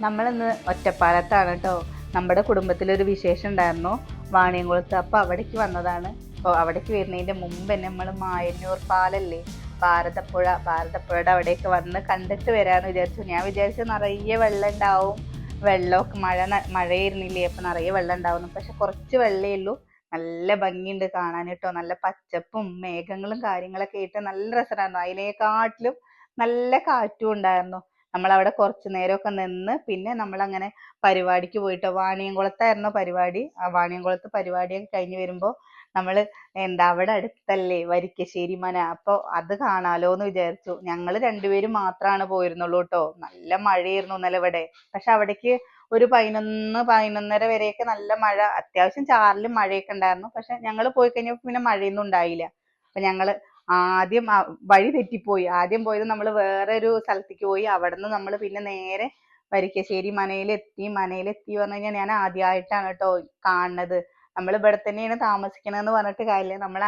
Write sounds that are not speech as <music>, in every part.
നമ്മളിന്ന് ഒറ്റപ്പാലത്താണ് കേട്ടോ നമ്മുടെ കുടുംബത്തിലൊരു വിശേഷം ഉണ്ടായിരുന്നു വാണിയംകുളത്ത്. അപ്പോൾ അവിടേക്ക് വന്നതാണ്. അപ്പോൾ അവിടേക്ക് വരുന്നതിന്റെ മുമ്പ് തന്നെ നമ്മൾ മായന്നൂർ പാലല്ലേ? ഭാരതപ്പുഴ ഭാരതപ്പുഴയുടെ അവിടേക്ക് വന്ന് കണ്ടിട്ട് വരാമെന്ന് വിചാരിച്ചു. ഞാൻ വിചാരിച്ചു നിറയെ വെള്ളം ഉണ്ടാവും വെള്ളമൊക്കെ മഴ മഴയിരുന്നില്ലേ അപ്പം നിറയെ വെള്ളം ഉണ്ടാവുന്നു പക്ഷെ കുറച്ച് വെള്ളമേ ഉള്ളൂ. നല്ല ഭംഗിയുണ്ട് കാണാൻ കേട്ടോ നല്ല പച്ചപ്പും മേഘങ്ങളും കാര്യങ്ങളൊക്കെ ആയിട്ട് നല്ല രസമായിരുന്നു അതിനെക്കാട്ടിലും നല്ല കാറ്റും ഉണ്ടായിരുന്നു. നമ്മൾ അവിടെ കുറച്ചു നേരമൊക്കെ നിന്ന് പിന്നെ നമ്മൾ അങ്ങനെ പരിപാടിക്ക് പോയിട്ടോ വാണിയംകുളത്തായിരുന്നു പരിപാടി. ആ വാണിയംകുളത്ത് പരിപാടിയൊക്കെ കഴിഞ്ഞ് വരുമ്പോ നമ്മൾ എന്താ അവിടെ അടുത്തല്ലേ വരിക്കശ്ശേരി മന. അപ്പോൾ അത് കാണാലോ എന്ന് വിചാരിച്ചു. ഞങ്ങൾ രണ്ടുപേരും മാത്രമാണ് പോയിരുന്നുള്ളൂ കേട്ടോ നല്ല മഴയായിരുന്നു ഇന്നലെ ഇവിടെ. പക്ഷെ അവിടേക്ക് ഒരു പതിനൊന്ന് പതിനൊന്നര വരെയൊക്കെ നല്ല മഴ. അത്യാവശ്യം ചാറലും മഴയൊക്കെ ഉണ്ടായിരുന്നു. പക്ഷെ ഞങ്ങൾ പോയി കഴിഞ്ഞപ്പോൾ പിന്നെ മഴയൊന്നും ഉണ്ടായില്ല. അപ്പൊ ഞങ്ങൾ ആദ്യം വഴി തെറ്റിപ്പോയി. ആദ്യം പോയത് നമ്മൾ വേറെ ഒരു സ്ഥലത്തേക്ക് പോയി. അവിടുന്ന് നമ്മൾ പിന്നെ നേരെ വരിക്കശ്ശേരി മനയിലെത്തി. മനയിലെത്തി പറഞ്ഞു കഴിഞ്ഞാൽ ഞാൻ ആദ്യമായിട്ടാണ് കേട്ടോ കാണുന്നത്. നമ്മൾ ഇവിടെ തന്നെയാണ് താമസിക്കണമെന്ന് പറഞ്ഞിട്ട് കാര്യമില്ല. നമ്മൾ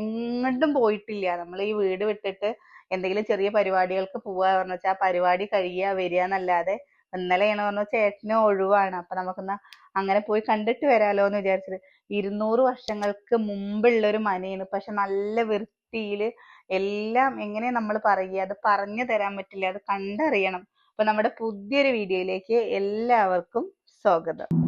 എങ്ങോട്ടും പോയിട്ടില്ല. നമ്മൾ ഈ വീട് വിട്ടിട്ട് എന്തെങ്കിലും ചെറിയ പരിപാടികൾക്ക് പോവാ പറഞ്ഞു വെച്ചാൽ ആ പരിപാടി കഴിയുക വരിക എന്നല്ലാതെ ഇന്നലെയാണ് പറഞ്ഞു ചേട്ടന് ഒഴിവാണ്. അപ്പൊ നമുക്കൊന്ന് അങ്ങനെ പോയി കണ്ടിട്ട് വരാലോ എന്ന് വിചാരിച്ചത് ഇരുന്നൂറ് വർഷങ്ങൾക്ക് മുമ്പുള്ള ഒരു മനയാണ്. പക്ഷെ നല്ല വൃത്തിയിൽ എല്ലാം എങ്ങനെ നമ്മൾ പറയുക അത് പറഞ്ഞു തരാൻ പറ്റില്ല അത് കണ്ടറിയണം. അപ്പൊ നമ്മുടെ പുതിയൊരു വീഡിയോയിലേക്ക് എല്ലാവർക്കും സ്വാഗതം.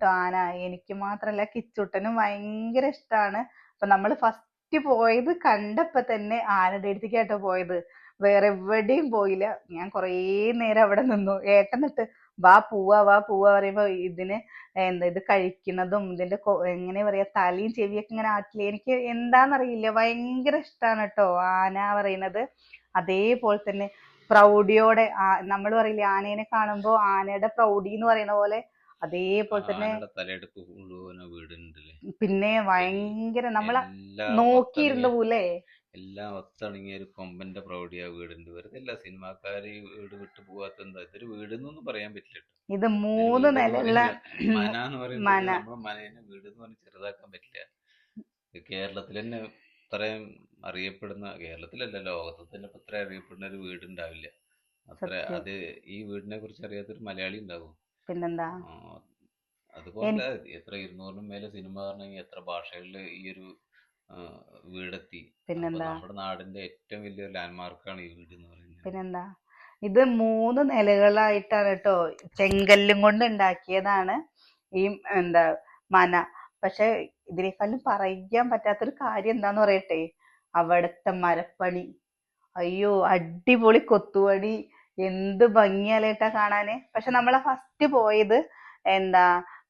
കേട്ടോ ആന. എനിക്ക് മാത്രല്ല കിച്ചുട്ടനും ഭയങ്കര ഇഷ്ടാണ്. അപ്പൊ നമ്മൾ ഫസ്റ്റ് പോയത് കണ്ടപ്പോ തന്നെ ആനയുടെ അടുത്തേക്ക് കേട്ടോ പോയത്. വേറെ എവിടെയും പോയില്ല. ഞാൻ കുറേ നേരം അവിടെ നിന്നു. ഏട്ടന്നിട്ട് വാ പൂവാ വാ പൂവാ പറയുമ്പോ ഇതിന് എന്താ ഇത് കഴിക്കുന്നതും ഇതിന്റെ എങ്ങനെ പറയാ തലയും ചെവിയൊക്കെ ഇങ്ങനെ ആട്ടില്ലേ. എനിക്ക് എന്താന്നറിയില്ല. ഭയങ്കര ഇഷ്ടമാണ് കേട്ടോ ആന പറയുന്നത്. അതേപോലെ തന്നെ പ്രൗഢിയോടെ നമ്മൾ പറയില്ലേ ആനേനെ കാണുമ്പോ ആനയുടെ പ്രൗഢി എന്ന് പറയുന്ന പോലെ അതേപോലെ തന്നെ പിന്നെ ഭയങ്കര എല്ലാം നോക്കിയിരുന്നു പോലെ എല്ലാം ഒത്തണങ്ങിയ ഒരു കൊമ്പന്റെ പ്രൗഢിയാ വീടിന്റെ വെറുതെ എല്ലാ സിനിമാക്കാര് വീട് വിട്ടു പോവാത്ത എന്താ? ഇതൊരു വീട് എന്നൊന്നും പറയാൻ പറ്റില്ല ഇത് മൂന്ന് നിലയുള്ള മന എന്ന് പറയുന്നത് മന. നമ്മുടെ മനേനെ വീട് എന്ന് പറഞ്ഞ് ചെറുതാക്കാൻ പറ്റില്ല. കേരളത്തിൽ തന്നെ ഇത്രയും അറിയപ്പെടുന്ന കേരളത്തിലല്ല ലോകത്തിൽ തന്നെ ഇപ്പൊ ഇത്ര അറിയപ്പെടുന്ന ഒരു വീടുണ്ടാവില്ല അത്ര അത് ഈ വീടിനെ കുറിച്ച് അറിയാത്തൊരു മലയാളി ഉണ്ടാവും. പിന്നെന്താ? അതുപോലെ എത്ര ഇരുന്നൂറിനും മേലെ സിനിമ പറഞ്ഞെങ്കിൽ എത്ര ഭാഷകളിൽ ഈ ഒരു വീടെത്തി. പിന്നെന്താ? നമ്മുടെ നാടിന്റെ ഏറ്റവും വലിയൊരു ലാൻഡ്മാർക്കാണ് ഈ വീട് എന്ന് പറയുന്നത്. പിന്നെന്താ? ഇത് മൂന്ന് നിലകളായിട്ടാണ് കേട്ടോ ചെങ്കല്ലും കൊണ്ട് ഉണ്ടാക്കിയതാണ് ഈ എന്താ മന. പക്ഷെ ഇതിനേക്കാളും പറയാൻ പറ്റാത്തൊരു കാര്യം എന്താന്ന് പറയട്ടെ? അവിടുത്തെ മരപ്പണി. അയ്യോ അടിപൊളി കൊത്തുപണി. എന്ത് ഭംഗിയാലേട്ടാ കാണാന്. പക്ഷെ നമ്മളെ ഫസ്റ്റ് പോയത് എന്താ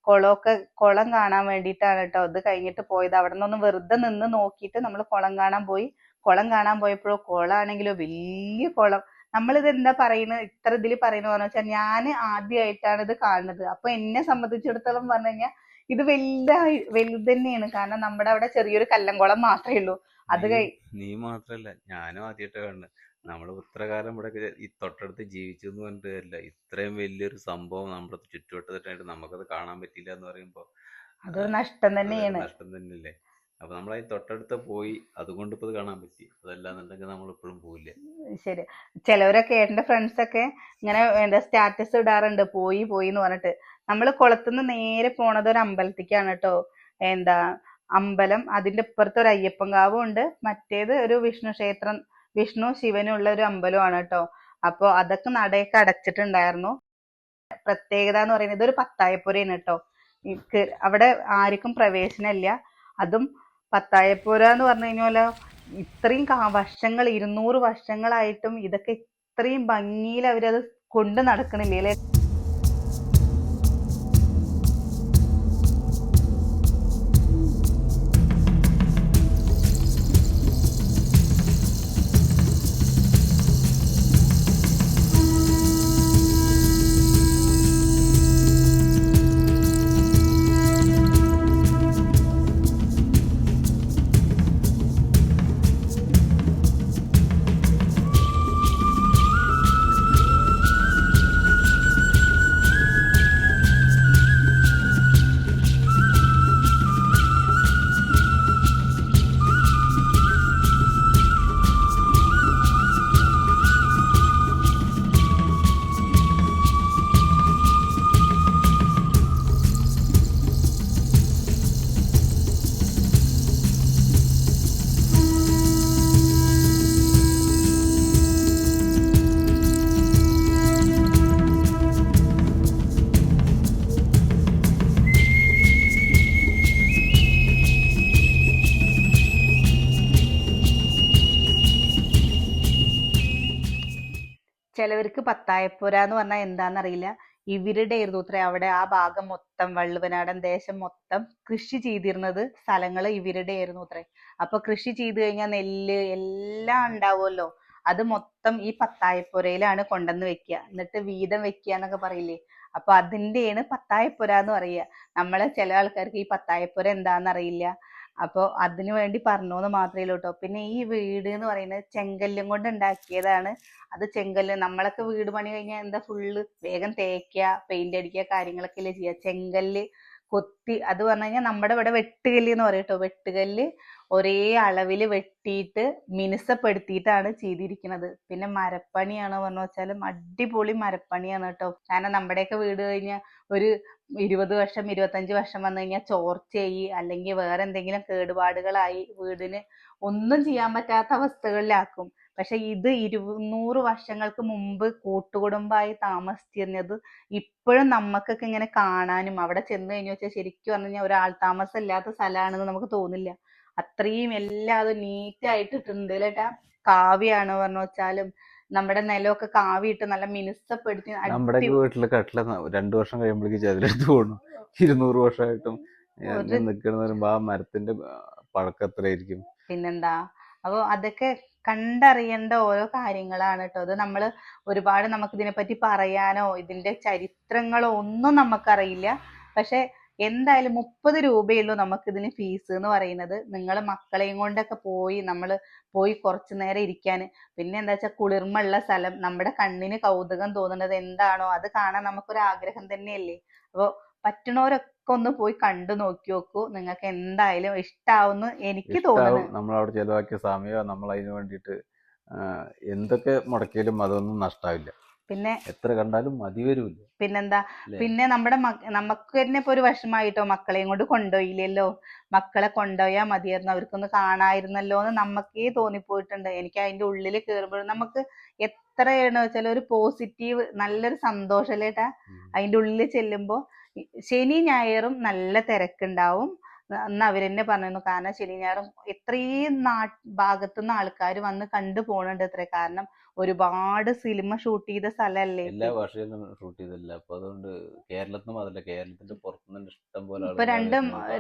കുളമൊക്കെ കുളം കാണാൻ വേണ്ടിയിട്ടാണ് കേട്ടോ. അത് കഴിഞ്ഞിട്ട് പോയത്. അവിടെ നിന്ന് വെറുതെ നിന്ന് നോക്കിയിട്ട് നമ്മൾ കുളം കാണാൻ പോയി. കുളം കാണാൻ പോയപ്പോഴോ കുളമാണെങ്കിലോ വലിയ കുളം. നമ്മളിത് എന്താ പറയുന്നത് ഇത്ര ഇതിൽ പറയുന്നത് പറഞ്ഞു വെച്ചാൽ ഞാൻ ആദ്യമായിട്ടാണ് ഇത് കാണുന്നത്. അപ്പൊ എന്നെ സംബന്ധിച്ചിടത്തോളം പറഞ്ഞു കഴിഞ്ഞാൽ ഇത് വലുതായി വലുത് തന്നെയാണ്. കാരണം നമ്മുടെ അവിടെ ചെറിയൊരു കല്ലംകുളം മാത്രമേ ഉള്ളൂ. അത് കഴി നീ മാത്രല്ല ഞാനും ആദ്യമായിട്ട് കാണുന്നത്. നമ്മൾ ഇത്രകാലം ഇവിടെ ഈ തൊട്ടടുത്ത് ജീവിച്ചു എന്ന് പറഞ്ഞിട്ട് ഇത്രയും വലിയൊരു സംഭവം നമ്മുടെ ചുറ്റുവട്ടത്തായിട്ട് നമുക്കത് കാണാൻ പറ്റില്ല എന്ന് പറയുമ്പോ അതൊരു നഷ്ടം തന്നെയാണ്. നഷ്ടം തന്നെയല്ലേ? അപ്പൊ നമ്മൾ ഈ തൊട്ടടുത്ത് പോയി അതുകൊണ്ട് ഇപ്പൊ കാണാൻ പറ്റി. അതല്ലാന്നുണ്ടെങ്കിൽ നമ്മൾ ഇപ്പോഴും പോവില്ല. ശരി. ചിലവരൊക്കെ എന്റെ ഫ്രണ്ട്സ് ഒക്കെ ഇങ്ങനെ എന്താ സ്റ്റാറ്റസ് ഇടാറുണ്ട്. പോയി പോയി എന്ന് പറഞ്ഞിട്ട്. നമ്മൾ കുളത്തുനിന്ന് നേരെ പോണത് ഒരു അമ്പലത്തേക്കാണ് കേട്ടോ എന്താ അമ്പലം അതിന്റെ ഇപ്പുറത്ത് ഒരു അയ്യപ്പൻകാവും ഉണ്ട് മറ്റേത് ഒരു വിഷ്ണു ക്ഷേത്രം വിഷ്ണു ശിവനും ഉള്ള ഒരു അമ്പലമാണ് കേട്ടോ അപ്പൊ അതൊക്കെ നടയൊക്കെ അടച്ചിട്ടുണ്ടായിരുന്നു. പ്രത്യേകത എന്ന് പറയുന്നത് ഇതൊരു പത്തായപ്പുരയാണ് കേട്ടോ അവിടെ ആർക്കും പ്രവേശനമില്ല. അതും പത്തായപ്പുര എന്ന് പറഞ്ഞു കഴിഞ്ഞാൽ ഇത്രയും വർഷങ്ങൾ ഇരുന്നൂറ് വർഷങ്ങളായിട്ടും ഇതൊക്കെ ഇത്രയും ഭംഗിയിൽ അവരത് കൊണ്ട് നടക്കണില്ലേ ചിലവർക്ക് പത്തായപ്പുര എന്ന് പറഞ്ഞാൽ എന്താണെന്നറിയില്ല ഇവരുടെ ആയിരുന്നു അത്ര അവിടെ ആ ഭാഗം മൊത്തം വള്ളുവനാടൻ ദേശം മൊത്തം കൃഷി ചെയ്തിരുന്നത് സ്ഥലങ്ങൾ ഇവരുടെ ആയിരുന്നു അത്രേ അപ്പൊ കൃഷി ചെയ്തു കഴിഞ്ഞാൽ നെല്ല് എല്ലാം ഉണ്ടാവുമല്ലോ. അത് മൊത്തം ഈ പത്തായപ്പുരയിലാണ് കൊണ്ടുവന്ന് വെക്കുക. എന്നിട്ട് വീതം വെക്കുക എന്നൊക്കെ പറയില്ലേ? അപ്പൊ അതിന്റെയാണ് പത്തായപ്പുര എന്ന് പറയുക. നമ്മളെ ചില ആൾക്കാർക്ക് ഈ പത്തായപ്പുര എന്താന്ന് അറിയില്ല അപ്പൊ അതിനു വേണ്ടി പറഞ്ഞൂന്ന് മാത്രമേ ഉള്ളൂ കേട്ടോ പിന്നെ ഈ വീട് എന്ന് പറയുന്നത് ചെങ്കല്ലും കൊണ്ട് ഉണ്ടാക്കിയതാണ്. അത് ചെങ്കല്ല് നമ്മളൊക്കെ വീട് പണി കഴിഞ്ഞാൽ എന്താ ഫുള്ള് വേഗം തേക്കുക പെയിന്റ് അടിക്കുക കാര്യങ്ങളൊക്കെ അല്ലേ ചെയ്യുക ചെങ്കല്ല് കൊത്തി അത് പറഞ്ഞു കഴിഞ്ഞാൽ നമ്മുടെ ഇവിടെ വെട്ടുകല്ല് എന്ന് പറയും കേട്ടോ വെട്ടുകല്ല് ഒരേ അളവിൽ വെട്ടിയിട്ട് മിനുസപ്പെടുത്തിയിട്ടാണ് ചെയ്തിരിക്കുന്നത് പിന്നെ മരപ്പണിയാണോ പറഞ്ഞു വെച്ചാലും അടിപൊളി മരപ്പണിയാണ് കേട്ടോ. കാരണം നമ്മുടെയൊക്കെ വീട് കഴിഞ്ഞാൽ ഒരു ഇരുപത് വർഷം ഇരുപത്തഞ്ച് വർഷം വന്നു കഴിഞ്ഞാൽ ചോർച്ചയായി അല്ലെങ്കിൽ വേറെ എന്തെങ്കിലും കേടുപാടുകളായി വീടിന് ഒന്നും ചെയ്യാൻ പറ്റാത്ത അവസ്ഥകളിലാക്കും. പക്ഷെ ഇത് ഇരുന്നൂറ് വർഷങ്ങൾക്ക് മുമ്പ് കൂട്ടുകുടുംബമായി താമസിച്ചിരുന്നത് ഇപ്പോഴും നമുക്കൊക്കെ ഇങ്ങനെ കാണാനും അവിടെ ചെന്ന് കഴിഞ്ഞു വെച്ചാൽ ശരിക്കും പറഞ്ഞു കഴിഞ്ഞാൽ ഒരാൾ താമസം ഇല്ലാത്ത സ്ഥലമാണെന്ന് നമുക്ക് തോന്നില്ല. അത്രയും എല്ലാം അത് നീറ്റ് ആയിട്ട് ഇട്ടിട്ടുണ്ട് കേട്ടാ കാവ്യാണ് പറഞ്ഞു വെച്ചാലും നമ്മുടെ നിലമൊക്കെ കാവിയിട്ട് നല്ല മിനുസപ്പെടുത്തി നമ്മുടെ വീട്ടിൽ കട്ടില രണ്ടു വർഷം കഴിയുമ്പോഴേക്ക് പോകണം ഇരുന്നൂറ് വർഷമായിട്ടും ഒരു- നിൽക്കണ പറയുമ്പോ ആ മരത്തിന്റെ പഴക്കത്രയായിരിക്കും പിന്നെന്താ? അപ്പൊ അതൊക്കെ കണ്ടറിയേണ്ട ഓരോ കാര്യങ്ങളാണ് കേട്ടോ അത് നമ്മൾ ഒരുപാട് നമുക്ക് ഇതിനെപ്പറ്റി പറയാനോ ഇതിന്റെ ചരിത്രങ്ങളോ ഒന്നും നമുക്കറിയില്ല. പക്ഷെ എന്തായാലും മുപ്പത് രൂപയുള്ളൂ നമുക്ക് ഇതിന് ഫീസ് എന്ന് പറയുന്നത്. നിങ്ങൾ മക്കളെയും കൊണ്ടൊക്കെ പോയി നമ്മൾ പോയി കുറച്ചു നേരം ഇരിക്കാൻ. പിന്നെ എന്താ വെച്ചാൽ കുളിർമുള്ള സ്ഥലം. നമ്മുടെ കണ്ണിന് കൗതുകം തോന്നുന്നത് എന്താണോ അത് കാണാൻ നമുക്കൊരു ആഗ്രഹം തന്നെയല്ലേ? അപ്പോൾ പറ്റണവരൊക്കെ ഒന്ന് പോയി കണ്ടു നോക്കി നോക്കൂ. നിങ്ങൾക്ക് എന്തായാലും ഇഷ്ടാവുന്നു എനിക്ക് തോന്നുന്നു നമ്മൾ അവിടെ ചെലവാക്കിയ സമയം നമ്മൾ അതിന് വേണ്ടിയിട്ട് എന്തൊക്കെ മുടക്കിയാലും അതൊന്നും നഷ്ടാവില്ല. പിന്നെ എത്ര കണ്ടാലും മതി വരൂല പിന്നെന്താ? പിന്നെ നമ്മുടെ നമുക്ക് തന്നെ ഇപ്പൊ ഒരു വിഷമായിട്ടോ മക്കളെയും കൊണ്ട് കൊണ്ടുപോയില്ലല്ലോ മക്കളെ കൊണ്ടുപോയാൽ മതിയായിരുന്നു. അവർക്കൊന്ന് കാണായിരുന്നല്ലോ എന്ന് നമുക്കേ തോന്നിപ്പോയിട്ടുണ്ട്. എനിക്ക് അതിന്റെ ഉള്ളിൽ കയറുമ്പോഴും നമുക്ക് എത്രയാണ് വെച്ചാൽ ഒരു പോസിറ്റീവ് നല്ലൊരു സന്തോഷല്ലേട്ടാ. അതിന്റെ ഉള്ളിൽ ചെല്ലുമ്പോ ഈ ശനി ഞായറും നല്ല തിരക്കുണ്ടാവും. അന്ന് അവരെന്നെ പറഞ്ഞിരുന്നു കാരണം ശനി ഞായറും ഇത്രയും നാ ഭാഗത്തുനിന്ന് ആൾക്കാർ വന്ന് കണ്ടു പോണുണ്ട് അത്രേ കാരണം ഒരുപാട് സിനിമ ഷൂട്ട് ചെയ്ത സ്ഥലല്ലേ എല്ലാ ഭാഷയിലും ഷൂട്ട് ചെയ്തില്ല. അപ്പൊ അതുകൊണ്ട് കേരളത്തിൽ മാത്രല്ല കേരളത്തിന്റെ പുറത്തുനിന്ന് ഇഷ്ടം പോലെ ഇപ്പൊ രണ്ട്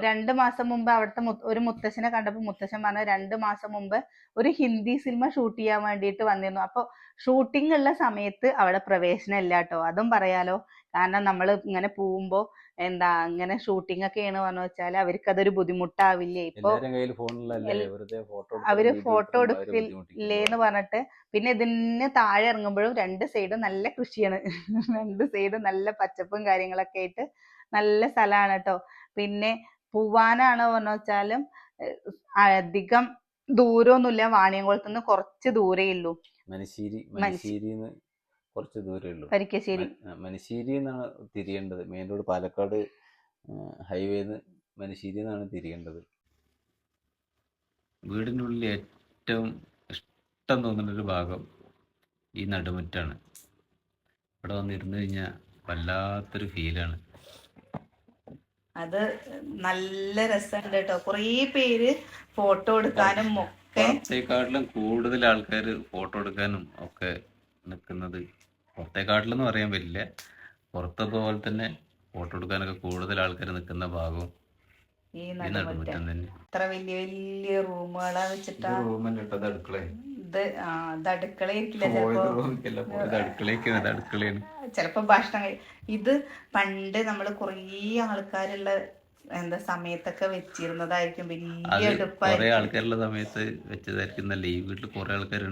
രണ്ട് മാസം മുമ്പ് അവിടുത്തെ ഒരു മുത്തശ്ശനെ കണ്ടപ്പോ മുത്തശ്ശൻ പറഞ്ഞ രണ്ട് മാസം മുമ്പ് ഒരു ഹിന്ദി സിനിമ ഷൂട്ട് ചെയ്യാൻ വേണ്ടിയിട്ട് വന്നിരുന്നു. അപ്പൊ ഷൂട്ടിംഗ് ഉള്ള സമയത്ത് അവിടെ പ്രവേശനം ഇല്ല കേട്ടോ. അതും പറയാലോ. കാരണം നമ്മൾ ഇങ്ങനെ പോകുമ്പോ എന്താ ഇങ്ങനെ ഷൂട്ടിംഗ് ഒക്കെയാണ് പറഞ്ഞു വെച്ചാൽ അവർക്ക് അതൊരു ബുദ്ധിമുട്ടാവില്ലേ? ഇപ്പൊ അവർ ഫോട്ടോ എടുക്കില്ലേ എന്ന് പറഞ്ഞിട്ട് പിന്നെ ഇതിന് താഴെ ഇറങ്ങുമ്പോഴും രണ്ട് സൈഡും നല്ല കൃഷിയാണ്. <laughs> രണ്ട് സൈഡും നല്ല പച്ചപ്പും കാര്യങ്ങളൊക്കെ ആയിട്ട് നല്ല സ്ഥലമാണ് കേട്ടോ പിന്നെ പൂവാനാണ് പറഞ്ഞു വെച്ചാലും അധികം ദൂരമൊന്നുമില്ല വാണിയംകുളത്ത് നിന്ന് കുറച്ച് ദൂരേ ഉള്ളൂ. മനശ്ശേരി കുറച്ച് ദൂരേ ഉള്ളൂ. പരിക്കശ്ശേരി മനശ്ശേരി എന്നാണ് തിരിയേണ്ടത്. മെയിൻ റോഡ് പാലക്കാട് ഹൈവേന്ന് മനശ്ശേരി എന്നാണ് തിരിയേണ്ടത്. വീടിന്റെ ഉള്ളിൽ ഏറ്റവും ഇഷ്ടം തോന്നുന്ന ഒരു ഭാഗം ഈ നടുമുറ്റാണ്. ഇവിടെ വന്നിരുന്നു കഴിഞ്ഞാൽ വല്ലാത്തൊരു ഫീലാണ്. അത് നല്ല രസമുണ്ട് കേട്ടോ കുറേ പേര് ഫോട്ടോ എടുക്കാനും ഒക്കെ കൂടുതൽ ആൾക്കാർ ഫോട്ടോ എടുക്കാനും ഒക്കെ നിൽക്കുന്നത്. പുറത്തേക്കാട്ടിലെന്ന് പറയാൻ പറ്റില്ല. പുറത്തെ പോലെ തന്നെ ഫോട്ടോ എടുക്കാനൊക്കെ കൂടുതൽ ആൾക്കാർ നിൽക്കുന്ന ഭാഗവും ഈ നടുമുറ്റം. ഇത്ര വലിയ വലിയ റൂമുകളാ വെച്ചിട്ടാ? റൂമല്ലേ ഇട്ടത്? അടുക്കള. ഇത് ആ ഇത് അടുക്കളയായിരിക്കില്ല ചിലപ്പോ? അടുക്കളയ്ക്ക് അടുക്കളയാണ് ചിലപ്പോ ഭക്ഷണം ഇത് പണ്ട് നമ്മൾ കുറേ ആൾക്കാരുള്ള എന്താ സമയത്തൊക്കെ വെച്ചിരുന്നതായിരിക്കും. വലിയ അടുപ്പായിരിക്കും. ആൾക്കാരുള്ള സമയത്ത് വെച്ചതായിരിക്കും. നല്ല ഈ വീട്ടിൽ കുറെ ആൾക്കാർ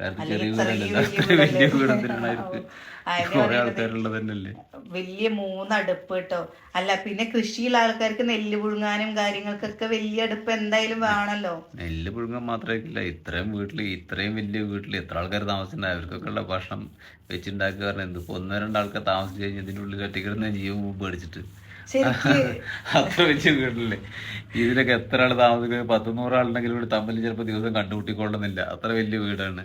കാരണം ചെറിയ വലിയ വലിയ വീടല്ലേ? <laughs> കുറെ ആൾക്കാരുള്ളത് തന്നെയല്ലേ? വലിയ മൂന്ന് അടുപ്പ് കേട്ടോ. അല്ല പിന്നെ കൃഷിയുള്ള ആൾക്കാർക്ക് നെല്ല് പുഴുങ്ങാനും കാര്യങ്ങൾക്കൊക്കെ വലിയ അടുപ്പ് എന്തായാലും വേണല്ലോ നെല്ല് പുഴുങ്ങാൻ മാത്രമല്ല ഇത്രയും വീട്ടിൽ ഇത്രയും വലിയ വീട്ടിൽ എത്ര ആൾക്കാർ താമസിച്ചിട്ടുണ്ട്. അവർക്കൊക്കെ ഉള്ള ഭക്ഷണം വെച്ചുണ്ടാക്കുക പറഞ്ഞാൽ എന്ത് ഒന്നോ രണ്ടോ ആൾക്കാർ താമസിച്ച് കഴിഞ്ഞാൽ ഇതിന്റെ ഉള്ളിൽ ഒറ്റക്കിടുന്ന ജീവൻ മുമ്പ് അടിച്ചിട്ട് <laughs> അത്ര വലിയ വീടല്ലേ ഇതിലൊക്കെ എത്ര ആൾ താമസിക്കുന്നത് പത്തുനൂറ് ആളുണ്ടെങ്കിലും ഇവിടെ തമ്മിൽ ചിലപ്പോ ദിവസം കണ്ടുകൂട്ടിക്കൊള്ളുന്നില്ല അത്ര വലിയ വീടാണ്.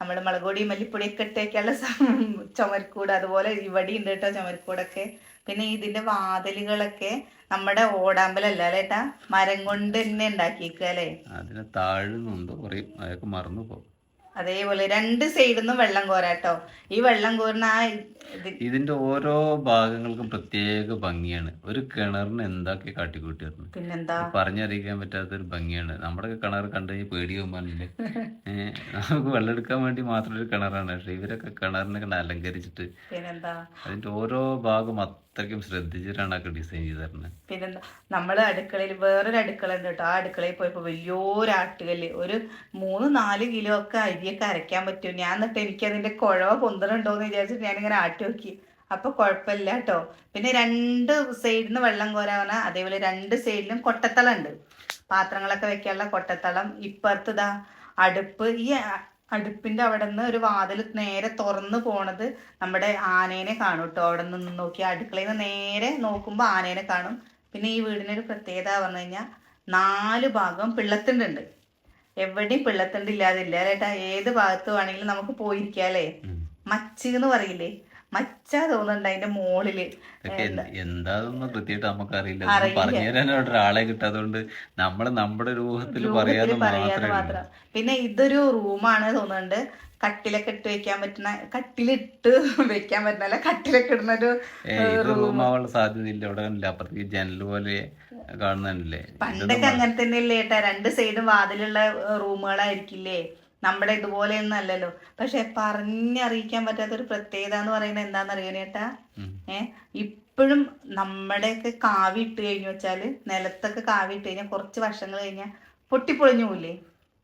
നമ്മൾ മുളകൊടി മല്ലിപ്പൊടിയൊക്കെ ഇട്ടേക്കുള്ള ചുമരക്കൂട് അതുപോലെ ഇവിടെ ഉണ്ട് കേട്ടോ ചുമരക്കൂടൊക്കെ. പിന്നെ ഇതിന്റെ വാതിലുകളൊക്കെ നമ്മുടെ ഓടാമ്പലല്ല അല്ലേട്ടാ? മരം കൊണ്ട് തന്നെ ഉണ്ടാക്കിയേക്കുക അല്ലേ അതിന് താഴ്ന്നുണ്ടോ അതൊക്കെ മറന്നു പോകും. അതേപോലെ രണ്ട് സൈഡിൽ നിന്നും വെള്ളം കോരാട്ടോ ഈ വെള്ളം കോരുന്ന ആ ഇതിന്റെ ഓരോ ഭാഗങ്ങൾക്കും പ്രത്യേക ഭംഗിയാണ്. ഒരു കിണറിന് എന്തൊക്കെ കാട്ടിക്കൂട്ടിയിരുന്നു? പിന്നെന്താ? പറഞ്ഞറിയിക്കാൻ പറ്റാത്ത ഒരു ഭംഗിയാണ്. നമ്മുടെ കിണർ കണ്ടു കഴിഞ്ഞാൽ പേടിയാവും പറഞ്ഞില്ലേ ഏഹ് നമുക്ക് വെള്ളം എടുക്കാൻ വേണ്ടി മാത്രം ഒരു കിണറാണ്. പക്ഷെ ഇവരൊക്കെ കിണറിനെ കണ്ട് അലങ്കരിച്ചിട്ട് പിന്നെന്താ? അതിന്റെ ഓരോ ഭാഗം അത്രയ്ക്കും ശ്രദ്ധിച്ചിട്ടാണ് ഒക്കെ ഡിസൈൻ ചെയ്ത് തരുന്നത് പിന്നെന്താ? നമ്മൾ അടുക്കളയിൽ വേറൊരു അടുക്കള ഉണ്ട് കേട്ടോ ആ അടുക്കളയിൽ പോയപ്പോ വലിയൊരു ആട്ടുകല്ല്. ഒരു മൂന്ന് നാല് കിലോ ഒക്കെ അരിയൊക്കെ അരയ്ക്കാൻ പറ്റും ഞാൻ എന്നിട്ട് എനിക്ക് അതിന്റെ കുഴവ പൊന്തലുണ്ടോന്ന് വിചാരിച്ചിട്ട് ഞാനിങ്ങനെ ആട്ടി നോക്കി. അപ്പൊ കുഴപ്പമില്ല കേട്ടോ പിന്നെ രണ്ട് സൈഡിൽ നിന്ന് വെള്ളം കോരാവുന്ന അതേപോലെ രണ്ട് സൈഡിലും കൊട്ടത്തളം ഉണ്ട് പാത്രങ്ങളൊക്കെ വെക്കാനുള്ള കൊട്ടത്തളം. ഇപ്പുറത്ത് ഇതാ അടുപ്പ്. ഈ അടുപ്പിന്റെ അവിടെ നിന്ന് ഒരു വാതിൽ നേരെ തുറന്നു പോണത് നമ്മുടെ ആനേനെ കാണും കേട്ടോ അവിടെ നിന്ന് നോക്കി അടുക്കളയിൽ നിന്ന് നേരെ നോക്കുമ്പോൾ ആനേനെ കാണും. പിന്നെ ഈ വീടിനൊരു പ്രത്യേകത പറഞ്ഞു കഴിഞ്ഞാൽ നാല് ഭാഗം പിള്ളത്തുണ്ടുണ്ട് എവിടെയും പിള്ളത്തണ്ടില്ലാതില്ല അല്ലേട്ടാ ഏത് ഭാഗത്ത് വേണമെങ്കിലും നമുക്ക് പോയിരിക്കാം അല്ലേ? മച്ച് എന്ന് പറയില്ലേ? മച്ച തോന്നുന്നുണ്ട് അതിന്റെ മോളിൽ. ഇതൊക്കെ എന്ത് കൃത്യമായിട്ട് നമുക്ക് അറിയില്ല അറിയില്ല. പറഞ്ഞു ഒരാളെ കിട്ടാത്തതുകൊണ്ട് നമ്മൾ നമ്മുടെ രൂപത്തിൽ പറയാതെ മാത്രം. പിന്നെ ഇതൊരു റൂമാണ് തോന്നുന്നുണ്ട്. കട്ടിലൊക്കെ ഇട്ട് വെക്കാൻ പറ്റുന്ന കട്ടിലിട്ട് വെക്കാൻ പറ്റുന്ന കട്ടിലൊക്കെ ഇടുന്ന ഒരു ഏ ഇത് റൂം ആവാനുള്ള സാധ്യതയില്ല. ഇവിടെ കണ്ടില്ല? അപ്പുറത്തേക്ക് ജനൽ പോലെ കാണുന്നില്ലേ പണ്ടൊക്കെ അങ്ങനെ തന്നെയല്ലേ ഏട്ടാ. രണ്ട് സൈഡും വാതിലുള്ള റൂമുകളായിരിക്കില്ലേ? നമ്മുടെ ഇതുപോലെയൊന്നും അല്ലല്ലോ. പക്ഷെ പറഞ്ഞറിയിക്കാൻ പറ്റാത്ത ഒരു പ്രത്യേകത എന്ന് പറയുന്നത് എന്താണെന്നറിയോ ഏട്ടാ ഏഹ് ഇപ്പോഴും നമ്മുടെയൊക്കെ കാവി ഇട്ട് കഴിഞ്ഞു വെച്ചാൽ നിലത്തൊക്കെ കാവി ഇട്ട് കഴിഞ്ഞാൽ കുറച്ച് വർഷങ്ങൾ കഴിഞ്ഞാൽ പൊട്ടിപ്പൊളിഞ്ഞു പോയില്ലേ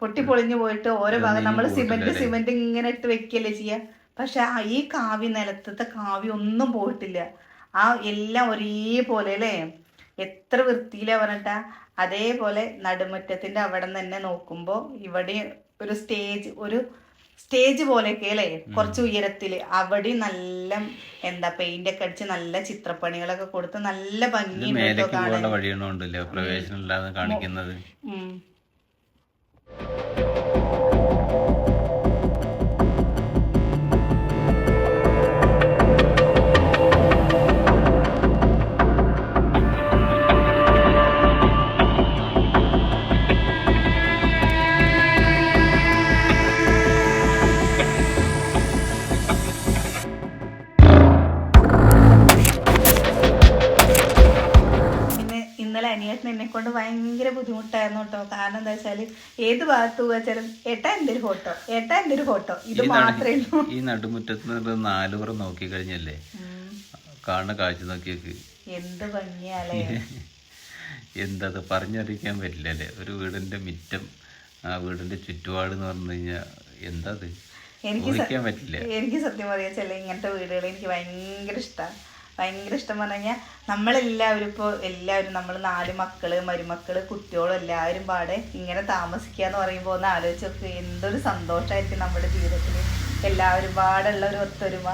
പൊട്ടിപ്പൊളിഞ്ഞു പോയിട്ട് ഓരോ ഭാഗം നമ്മൾ സിമെന്റ് സിമെന്റ് ഇങ്ങനെ ഇട്ട് വെക്കല്ലേ ചെയ്യാ? പക്ഷെ ഈ കാവി നിലത്തത്തെ കാവി ഒന്നും പോയിട്ടില്ല. ആ എല്ലാം ഒരേപോലെ അല്ലേ? എത്ര വൃത്തിയിലാ പറഞ്ഞിട്ടാ? അതേപോലെ നടുമുറ്റത്തിന്റെ അവിടെ നിന്ന് തന്നെ നോക്കുമ്പോ ഇവിടെ ഒരു സ്റ്റേജ് ഒരു സ്റ്റേജ് പോലെയൊക്കെ അല്ലേ? കുറച്ച് ഉയരത്തിൽ അവിടെ നല്ല എന്താ പെയിന്റ് ഒക്കെ അടിച്ച് നല്ല ചിത്രപ്പണികളൊക്കെ കൊടുത്ത് നല്ല ഭംഗി പ്രവേശനം ഇല്ലാതെ കാണിക്കുന്നത്? ഭയങ്കര ബുദ്ധിമുട്ടായിരുന്നു കേട്ടോ. കാരണം എന്താ വെച്ചാൽ ഏത് ഭാഗത്ത് വെച്ചാലും ഏട്ടാ എന്റെ ഒരു ഫോട്ടോ ഏട്ടാ എന്റെ ഒരു ഫോട്ടോ ഇത് മാത്രമേ ഉള്ളൂ. ഈ നടുമുറ്റത്ത് നാലുപറ നാലുപുറം നോക്കി കഴിഞ്ഞല്ലേ. കാണുന്ന കാഴ്ച നോക്കിയൊക്കെ. എന്ത് ഭംഗിയാലേ <laughs> എന്തത് പറഞ്ഞറിയിക്കാൻ പറ്റില്ലല്ലേ? ഒരു വീടിന്റെ മിറ്റം ആ വീടിന്റെ ചുറ്റുപാട് എന്ന് പറഞ്ഞു കഴിഞ്ഞാൽ എന്താ എനിക്ക് എനിക്ക് സത്യം പറയാ ചില ഇങ്ങനത്തെ വീടുകൾ എനിക്ക് ഭയങ്കര ഇഷ്ടമാണ് ഭയങ്കര ഇഷ്ടം പറഞ്ഞു കഴിഞ്ഞാൽ നമ്മളെല്ലാവരും ഇപ്പോൾ എല്ലാവരും നമ്മൾ നാല് മക്കൾ മരുമക്കൾ കുട്ടികളും എല്ലാവരും പാടെ ഇങ്ങനെ താമസിക്കുക എന്ന് പറയുമ്പോൾ ഒന്ന് ആലോചിച്ച് നോക്ക് എന്തൊരു സന്തോഷമായിരിക്കും നമ്മുടെ ജീവിതത്തിൽ എല്ലാവരും പാടുള്ള ഒരു ഒത്തൊരുമ.